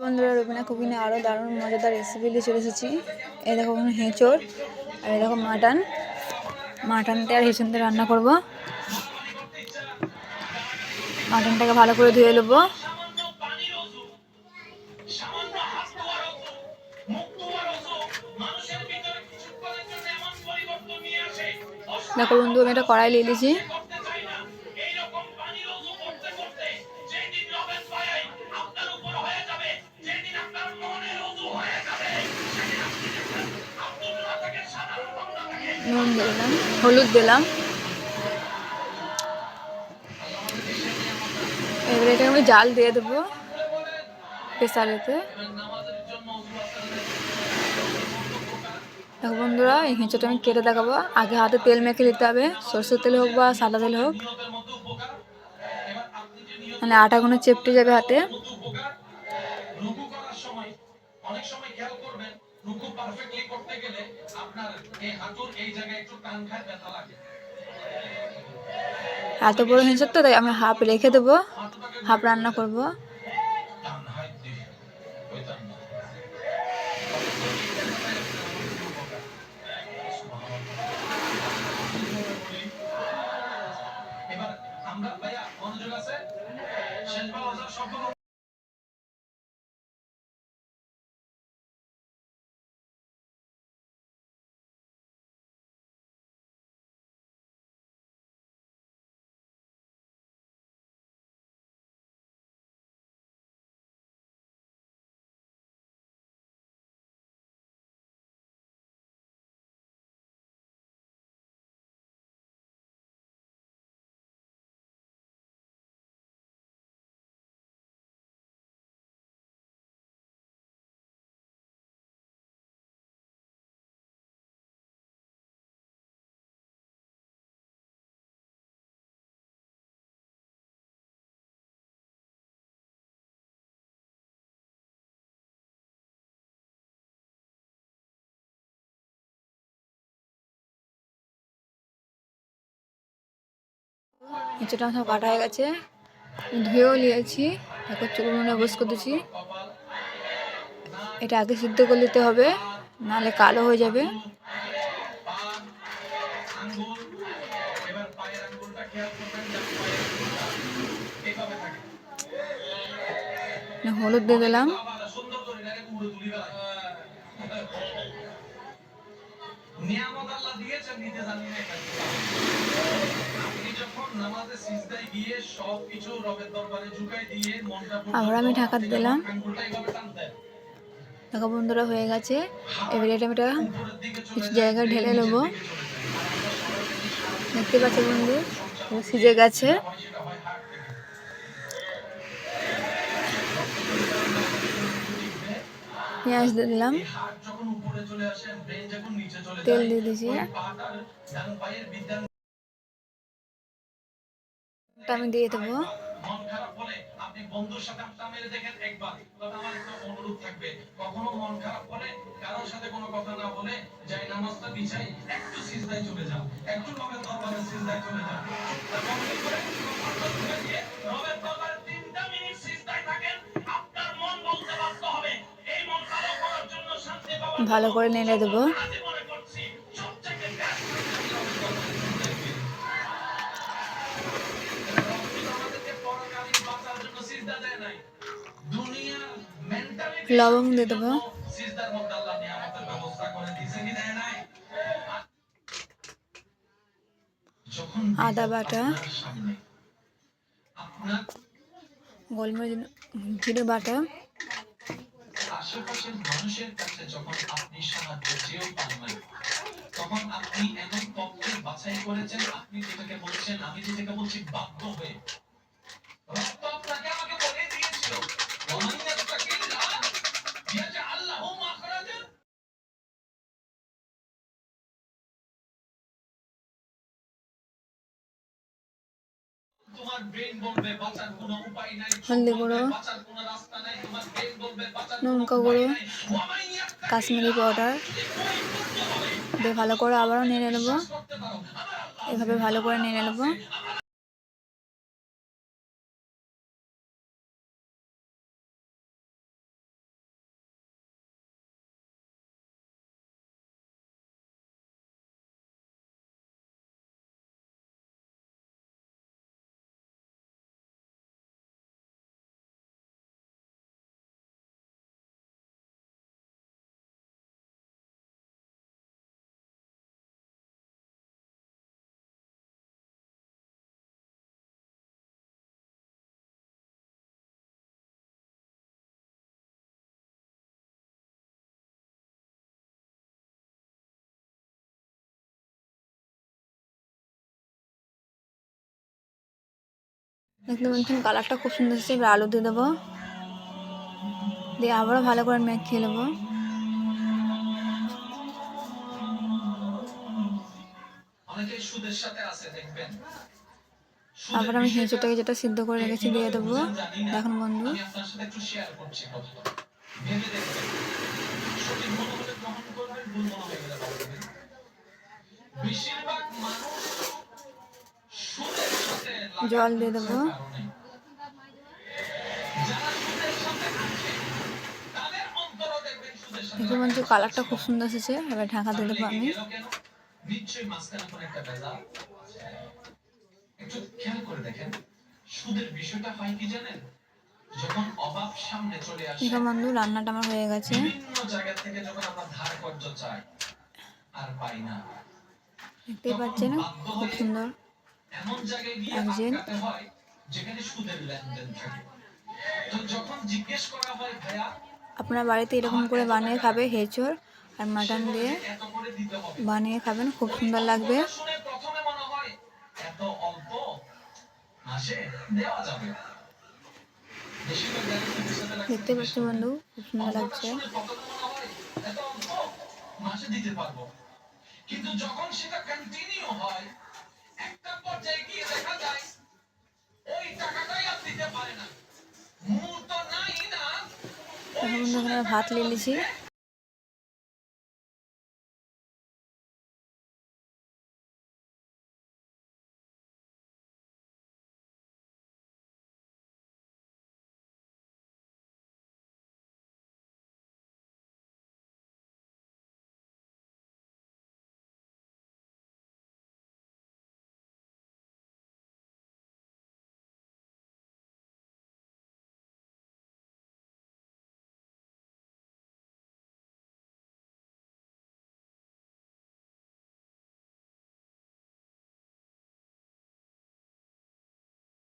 বন্ধুরা, রবিনা কুকিনে আরও দারুণ মজাদার রেসিপি নিয়ে চলে এসেছি। এই দেখো এখানে হেঁচড় আর এই দেখো মাটন। মাটনটা আর দিয়ে রান্না করব। মাটনটাকে ভালো করে ধুয়ে নেব। দেখো বন্ধু, আমি একটা কড়াই নিয়ে নিয়েছি। নুন দিলাম, হলুদ দিলাম। এবারে এটা আমি জাল দিয়ে দেবো প্রেসারেতে। দেখো বন্ধুরা, এই হেঁচোটা আমি কেটে দেখাবো। আগে হাতে তেল মেখে নিতে হবে, সরষের তেল হোক বা সাদা তেল হোক। মানে আটাগুলো চেপটে যাবে হাতে। অনেক সময় খেয়াল করবেন রুকু পারফেক্টলি করতে গেলে আপনার এই হাঁটুর এই জায়গায় একটু টান খায় ব্যথা লাগে। এত বড় হিংসার তো, তাই আমি হাফ রেখে দেবো, হাফ রান্না করব। নিচেটা সব কাটা হয়ে গেছে। ধুয়েও নিয়েছি। এখন চুলগুলো বস করতেছি। এটা আগে সিদ্ধ করে নিতে হবে, নাহলে কালো হয়ে যাবে। হলুদ দিয়ে দিলাম। নিয়ামত আল্লাহ দিয়েছেন জানি না আবার আমি ঢাকা দিলাম। ঢাকা বন্ধুরা হয়ে গেছে। এবারে এটা এটা কিছু জায়গায় ঢেলে নেব। দেখতে পাচ্ছি বন্ধু? সিজে গেছে। পেঁয়াজ দিয়ে দিলাম। তেল দিয়ে দিয়েছি। আমি দিয়ে দেবো। মন খারাপ হলে আপনি বন্ধুর সাথে আড্ডা মেরে দেখেন একবার। তবে আমার একটা অনুরোধ থাকবে কখনো মন খারাপ হলে কারোর সাথে কোনো কথা না বলে যাই নামাজটা বিছাই একটু সিজদায় চলে যাও একটু রবের দরবারে সিজদায় চলে যাও রবের দরবারে তিনটা মিনিট সিজদায় থাকেন আপনার মন বলতে বাধ্য হবে। এই মন ভালো করার জন্য শান্তি ভালো করে নেড়ে দেবো। লবঙ্গ দিয়ে দেবো। আদা বাটা, গোলমরিচ জিরে বাটা। আপনি এমন পক্ষে বাছাই করেছেন, আপনি যেটাকে বলছেন, আমি যেটাকে বলছি বাধ্য হয়ে। হলদি গুঁড়ো লঙ্কা গুঁড়ো কাশ্মীরি পাউডার দিয়ে ভালো করে আবারও নেড়ে নেব। এভাবে ভালো করে নেড়ে নেব। দেখতে পাচ্ছেন কালারটা খুব সুন্দর এসেছে এবার আলু দিয়ে দেবো। দিয়ে আবারও ভালো করে মেখে নেব। তারপর আমি হেঁচোটাকে যেটা সিদ্ধ করে রেখেছি দিয়ে দেবো। দেখুন বন্ধু। আমি অন্তরও দিয়ে দেবো। সাথে দেখতে পাচ্ছি কালারটা খুব সুন্দর এসেছে। এবার ঢাকা দিয়ে দেবো আমি। দেখো বন্ধু, রান্নাটা আমার হয়ে গেছে। দেখতেই পাচ্ছেন, খুব সুন্দর। এমন জায়গায় গিয়ে আটকাতে হয় যেখানে সুদের লেনদেন থাকে। তো যখন জিজ্ঞেস করা হয় ভাইয়া আপনার বাড়িতে এরকম করে বানিয়ে খাবে হেঁচড় আর মাটন দিয়ে বানিয়ে খাবেন খুব সুন্দর লাগবে। দেখতে পাচ্ছি বন্ধু খুব সুন্দর লাগছে। কিন্তু যখন সেটা কন্টিনিউ হয় একটা পর্যায়ে গিয়ে দেখা যায় ওই টাকাটাই আর দিতে পারে না। মুহূর্ত নাই না। এখন ভাত নিয়ে